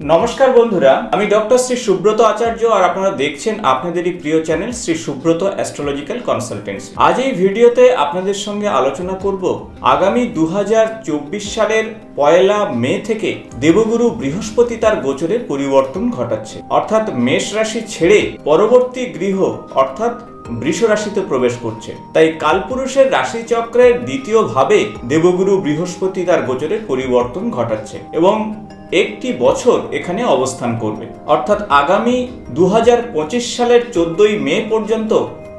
নমস্কার বন্ধুরা, আমি ডক্টর শ্রী সুব্রত আচার্য আর আপনারা দেখছেন আপনাদেরই প্রিয় channel Shri Subrata astrological consultants. আজ এই ভিডিওতে আপনাদের সঙ্গে আলোচনা করব আগামী দু হাজার চব্বিশ সালের পয়লা মে থেকে দেবগুরু বৃহস্পতি তার গোচরের পরিবর্তন ঘটাচ্ছে। অর্থাৎ মেষ রাশি ছেড়ে পরবর্তী গৃহ, অর্থাৎ বৃষ রাশিতে প্রবেশ করছে। তাই কালপুরুষের রাশিচক্রের দ্বিতীয় ভাবে দেবগুরু বৃহস্পতি তার গোচরের পরিবর্তন ঘটাচ্ছে এবং একটি বছর এখানে অবস্থান করবে। অর্থাৎ আগামী দু হাজার পঁচিশ সালের চোদ্দই মে পর্যন্ত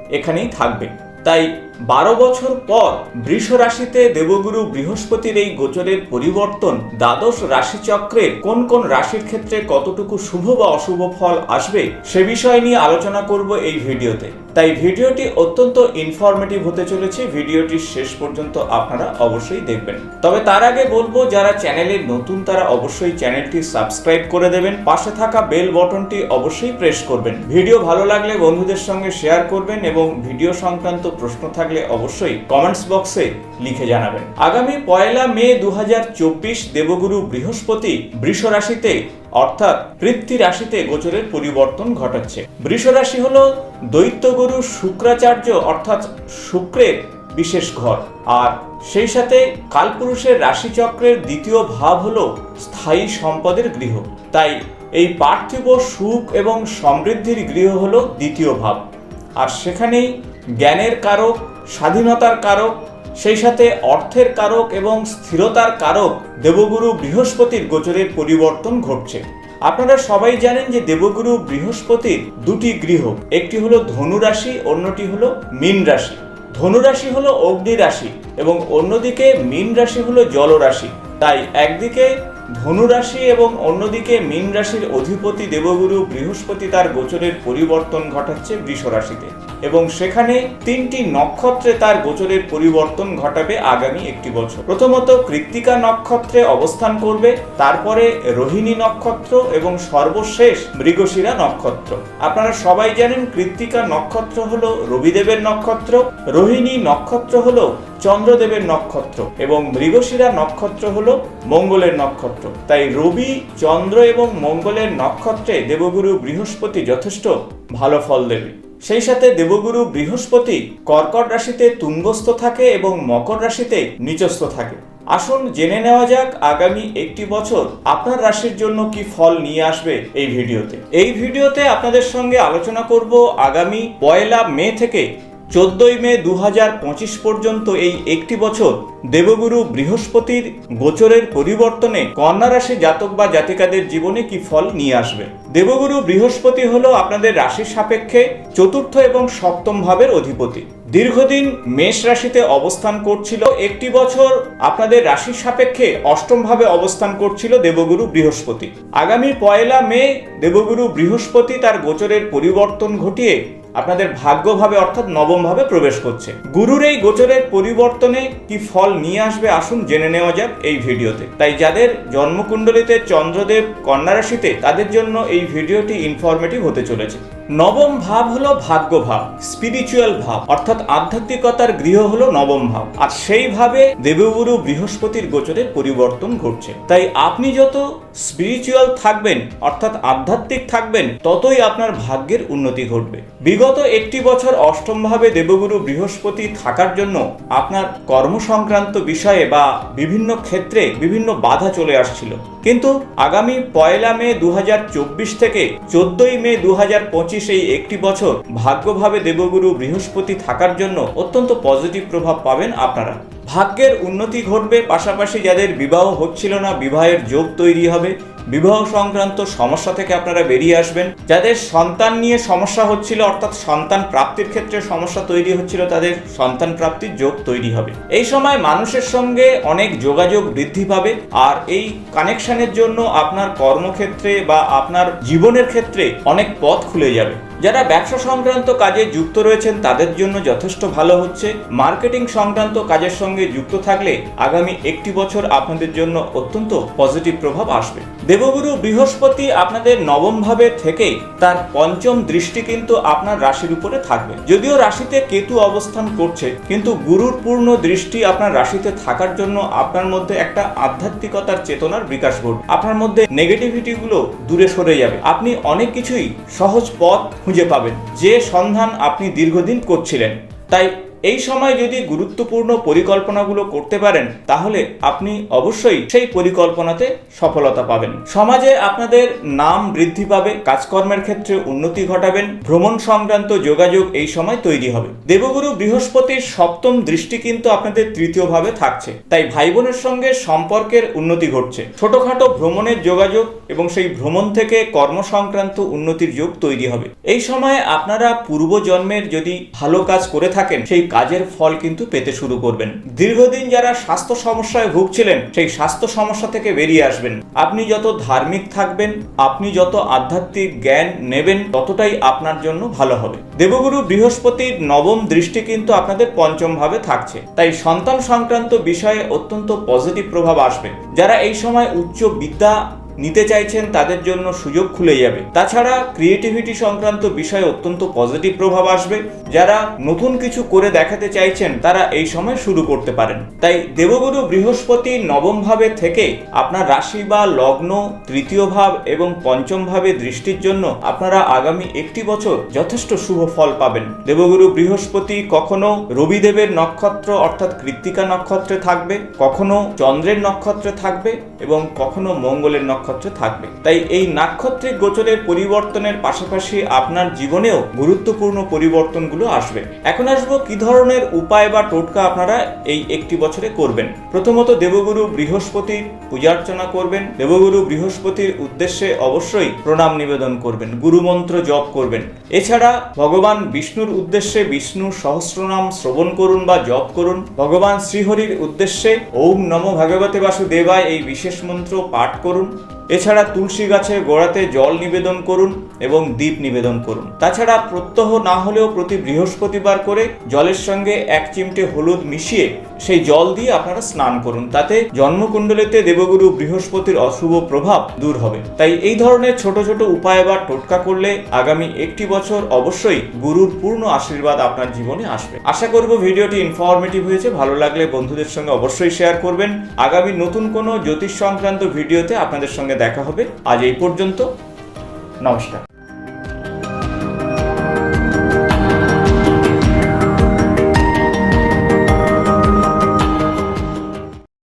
এখানেই থাকবে। তাই বারো বছর পর বৃষ রাশিতে দেবগুরু বৃহস্পতির এই গোচরের পরিবর্তন দ্বাদশ রাশিচক্রের কোন কোন রাশির ক্ষেত্রে কতটুকু শুভ বা অশুভ ফল আসবে সে বিষয় নিয়ে আলোচনা করব এই ভিডিওতে। তাই ভিডিওটি অত্যন্ত ইনফরমেটিভ হতে চলেছে। ভিডিওটি শেষ পর্যন্ত আপনারা অবশ্যই দেখবেন। তবে তার আগে বলব, যারা চ্যানেলে নতুন, তারা অবশ্যই চ্যানেলটি সাবস্ক্রাইব করে দেবেন। পাশে থাকা বেল বটনটি অবশ্যই প্রেস করবেন। ভিডিও ভালো লাগলে বন্ধুদের সঙ্গে শেয়ার করবেন এবং ভিডিও সংক্রান্ত প্রশ্ন থাকলে অবশ্যই কমেন্টস বক্সে লিখে জানাবেন। আগামী পয়লা মে দু দেবগুরু বৃহস্পতি বৃষ রাশিতে, অর্থাৎ পৃথ্বী রাশিতে গোচরের পরিবর্তন ঘটাচ্ছে। বৃষ রাশি হল দৈত্যগুরু শুক্রাচার্য, অর্থাৎ শুক্রের বিশেষ ঘর। আর সেই সাথে কালপুরুষের রাশিচক্রের দ্বিতীয় ভাব হল স্থায়ী সম্পদের গৃহ। তাই এই পার্থিব সুখ এবং সমৃদ্ধির গৃহ হল দ্বিতীয় ভাব। আর সেখানেই জ্ঞানের কারক স্বাধীনতার কারক, সেই সাথে অর্থের কারক এবং স্থিরতার কারক দেবগুরু বৃহস্পতির গোচরের পরিবর্তন ঘটছে। আপনারা সবাই জানেন যে দেবগুরু বৃহস্পতির দুটি গৃহ, একটি হলো ধনু রাশি, অন্যটি হলো মীন রাশি। ধনু রাশি হলো অগ্নি রাশি এবং অন্যদিকে মীন রাশি হলো জলরাশি তাই একদিকে ধনু রাশি এবং অন্যদিকে মীন রাশির অধিপতি দেবগুরু বৃহস্পতি তার গোচরের পরিবর্তন ঘটাচ্ছে বৃষ রাশিতে এবং সেখানে তিনটি নক্ষত্রে তার গোচরের পরিবর্তন ঘটাবে আগামী একটি বছর। প্রথমত কৃত্তিকা নক্ষত্রে অবস্থান করবে, তারপরে রোহিণী নক্ষত্র এবং সর্বশেষ মৃগশিরা নক্ষত্র। আপনারা সবাই জানেন কৃত্তিকা নক্ষত্র হলো রবিদেবের নক্ষত্র, রোহিণী নক্ষত্র হলো চন্দ্রদেবের নক্ষত্র এবং মৃগশিরা নক্ষত্র হল মঙ্গলের নক্ষত্র। তাই রবি, চন্দ্র এবং মঙ্গলের নক্ষত্রে দেবগুরু বৃহস্পতি যথেষ্ট ভালো ফল দেবে। সেই সাথে দেবগুরু বৃহস্পতি কর্কট রাশিতে তুঙ্গস্থ থাকে এবং মকর রাশিতে নিচস্থ থাকে। আসুন জেনে নেওয়া যাক আগামী একটি বছর আপনার রাশির জন্য কি ফল নিয়ে আসবে এই ভিডিওতে। এই ভিডিওতে আপনাদের সঙ্গে আলোচনা করব আগামী পয়লা মে থেকে চোদ্দই মে দু হাজার পঁচিশ পর্যন্ত এই একটি বছর দেবগুরু বৃহস্পতির গোচরের পরিবর্তনে কন্যা রাশি জাতক বা জাতিকাদের জীবনে কি ফল নিয়ে আসবে? দেবগুরু বৃহস্পতি হলো আপনাদের রাশির সাপেক্ষে চতুর্থ এবং সপ্তম ভাবের অধিপতি। দীর্ঘদিন মেষ রাশিতে অবস্থান করছিল। একটি বছর আপনাদের রাশির সাপেক্ষে অষ্টম ভাবে অবস্থান করছিল দেবগুরু বৃহস্পতি। আগামী পয়লা মে দেবগুরু বৃহস্পতি তার গোচরের পরিবর্তন ঘটিয়ে আপনাদের ভাগ্যভাবে অর্থাৎ নবমভাবে প্রবেশ করছে। গুরুর এই গোচরের পরিবর্তনে কি ফল নিয়ে আসবে আসুন জেনে নেওয়া যাক এই ভিডিওতে। তাই যাদের জন্মকুণ্ডলিতে চন্দ্রদেব কন্যা রাশিতে, তাদের জন্য এই ভিডিওটি ইনফরমেটিভ হতে চলেছে। নবম ভাব হলো ভাগ্য ভাব স্পিরিচুয়াল ভাব, অর্থাৎ আধ্যাত্মিকতার গৃহ হলো নবম ভাব। আর সেইভাবে দেবগুরু বৃহস্পতির গোচরের পরিবর্তন ঘটছে। তাই আপনি যত স্পিরিচুয়াল থাকবেন, অর্থাৎ আধ্যাত্মিক থাকবেন, ততই আপনার ভাগ্যের উন্নতি ঘটবে। বিগত একটি বছর অষ্টম ভাবে দেবগুরু বৃহস্পতি থাকার জন্য আপনার কর্ম সংক্রান্ত বিষয়ে বা বিভিন্ন ক্ষেত্রে বিভিন্ন বাধা চলে আসছিল। কিন্তু আগামী পয়লা মে দু হাজার চব্বিশ থেকে চোদ্দই মে দু হাজার পঁচিশ এই একটি বছর ভাগ্যভাবে দেবগুরু বৃহস্পতি থাকার জন্য অত্যন্ত পজিটিভ প্রভাব পাবেন আপনারা। ভাগ্যের উন্নতি ঘটবে, পাশাপাশি যাদের বিবাহ হচ্ছিল না, বিবাহের যোগ তৈরি হবে। বিবাহ সংক্রান্ত সমস্যা থেকে আপনারা বেরিয়ে আসবেন। যাদের সন্তান নিয়ে সমস্যা হচ্ছিল, অর্থাৎ সন্তান প্রাপ্তির ক্ষেত্রে সমস্যা তৈরি হচ্ছিল, তাদের সন্তান প্রাপ্তির যোগ তৈরি হবে। এই সময় মানুষের সঙ্গে অনেক যোগাযোগ বৃদ্ধি পাবে, আর এই কানেকশনের জন্য আপনার কর্মক্ষেত্রে বা আপনার জীবনের ক্ষেত্রে অনেক পথ খুলে যাবে। যারা ব্যবসা সংক্রান্ত কাজে যুক্ত রয়েছেন, তাদের জন্য যথেষ্ট ভালো হচ্ছে। মার্কেটিং সংক্রান্ত কাজের সঙ্গে যুক্ত থাকলে আগামী একটি বছর আপনাদের জন্য অত্যন্ত পজিটিভ প্রভাব আসবে। দেবগুরু বৃহস্পতি আপনাদের নবম ভাবে থেকে তার পঞ্চম দৃষ্টি কিন্তু আপনার রাশির উপরে থাকবে। যদিও রাশিতে কেতু অবস্থান করছে, কিন্তু গুরুর পূর্ণ দৃষ্টি আপনার রাশিতে থাকার জন্য আপনার মধ্যে একটা আধ্যাত্মিকতার চেতনার বিকাশ ঘটবে। আপনার মধ্যে নেগেটিভিটি গুলো দূরে সরে যাবে। আপনি অনেক কিছুই সহজ পথ খুঁজে পাবেন। যে সন্ধান আপনি দীর্ঘদিন করছিলেন তাই এই সময় যদি গুরুত্বপূর্ণ পরিকল্পনাগুলো করতে পারেন, তাহলে আপনি অবশ্যই সেই পরিকল্পনাতে সফলতা পাবেন। সমাজে আপনাদের নাম বৃদ্ধি পাবে, কাজকর্মের ক্ষেত্রে উন্নতি ঘটাবেন, ভ্রমণ সংক্রান্ত যোগাযোগ এই সময় তৈরি হবে। দেবগুরু বৃহস্পতির সপ্তম দৃষ্টি কিন্তু আপনাদের তৃতীয় ভাবে থাকছে। তাই ভাই বোনের সঙ্গে সম্পর্কের উন্নতি ঘটছে। ছোটখাটো ভ্রমণের যোগাযোগ এবং সেই ভ্রমণ থেকে কর্ম সংক্রান্ত উন্নতির যোগ তৈরি হবে। এই সময়ে আপনারা পূর্বজন্মের যদি ভালো কাজ করে থাকেন, সেই কাজের ফল কিন্তু পেতে শুরু করবেন। দীর্ঘদিন যারা স্বাস্থ্য সমস্যায় ভুগছিলেন, সেই স্বাস্থ্য সমস্যা থেকে বেরিয়ে আসবেন। আপনি যত ধার্মিক থাকবেন, আপনি যত আধ্যাত্মিক জ্ঞান নেবেন, ততটাই আপনার জন্য ভালো হবে। দেবগুরু বৃহস্পতির নবম দৃষ্টি কিন্তু আপনাদের পঞ্চম ভাবে থাকছে। তাই সন্তান সংক্রান্ত বিষয়ে অত্যন্ত পজিটিভ প্রভাব আসবে। যারা এই সময় উচ্চ বিদ্যা নিতে চাইছেন, তাদের জন্য সুযোগ খুলে যাবে। তাছাড়া ক্রিয়েটিভিটি সংক্রান্ত বিষয়ে অত্যন্ত পজিটিভ প্রভাব আসবে। যারা নতুন কিছু করে দেখাতে চাইছেন, তারা এই সময় শুরু করতে পারেন। তাই দেবগুরু বৃহস্পতি নবম ভাবে থেকে আপনার রাশি বা লগ্ন, তৃতীয় ভাব এবং পঞ্চম ভাবে দৃষ্টির জন্য আপনারা আগামী একটি বছর যথেষ্ট শুভ ফল পাবেন। দেবগুরু বৃহস্পতি কখনো রবিদেবের নক্ষত্র অর্থাৎ কৃত্তিকা নক্ষত্রে থাকবে, কখনো চন্দ্রের নক্ষত্রে থাকবে এবং কখনো মঙ্গলের নক্ষত্রে থাকবে। তাই এই নাক্ষত্রিক গোচরের পরিবর্তনের পাশাপাশি আপনার জীবনেও গুরুত্বপূর্ণ পরিবর্তনগুলো আসবে। এখন আসব কি ধরনের উপায় বা টোটকা আপনারা এই একটি বছরে করবেন। প্রথমত দেবগুরু বৃহস্পতির পূজার্চনা করবেন। দেবগুরু বৃহস্পতির উদ্দেশ্যে অবশ্যই প্রণাম নিবেদন করবেন, গুরুমন্ত্র জপ করবেন। এছাড়া ভগবান বিষ্ণুর উদ্দেশ্যে বিষ্ণু সহস্রনাম শ্রবণ করুন বা জপ করুন। ভগবান শ্রীহরির উদ্দেশ্যে ওম নম ভগবতে বাসুদেবায় এই বিশেষ মন্ত্র পাঠ করুন। এছাড়া তুলসী গাছের গোড়াতে জল নিবেদন করুন এবং দীপ নিবেদন করুন। তাছাড়া প্রত্যহ না হলেও প্রতি বৃহস্পতিবার করে জলের সঙ্গে এক চিমটে হলুদ মিশিয়ে সেই জল দিয়ে আপনারা স্নান করুন। তাতে জন্মকুণ্ডলিতে দেবগুরু বৃহস্পতির অশুভ প্রভাব দূর হবে। তাই এই ধরনের ছোট ছোট উপায় বা টোটকা করলে আগামী একটি বছর অবশ্যই গুরুর পূর্ণ আশীর্বাদ আপনার জীবনে আসবে। আশা করব ভিডিওটি ইনফরমেটিভ হয়েছে। ভালো লাগলে বন্ধুদের সঙ্গে অবশ্যই শেয়ার করবেন। আগামী নতুন কোনো জ্যোতিষ সংক্রান্ত ভিডিওতে আপনাদের সঙ্গে দেখা হবে। আজ এই পর্যন্ত। নমস্কার।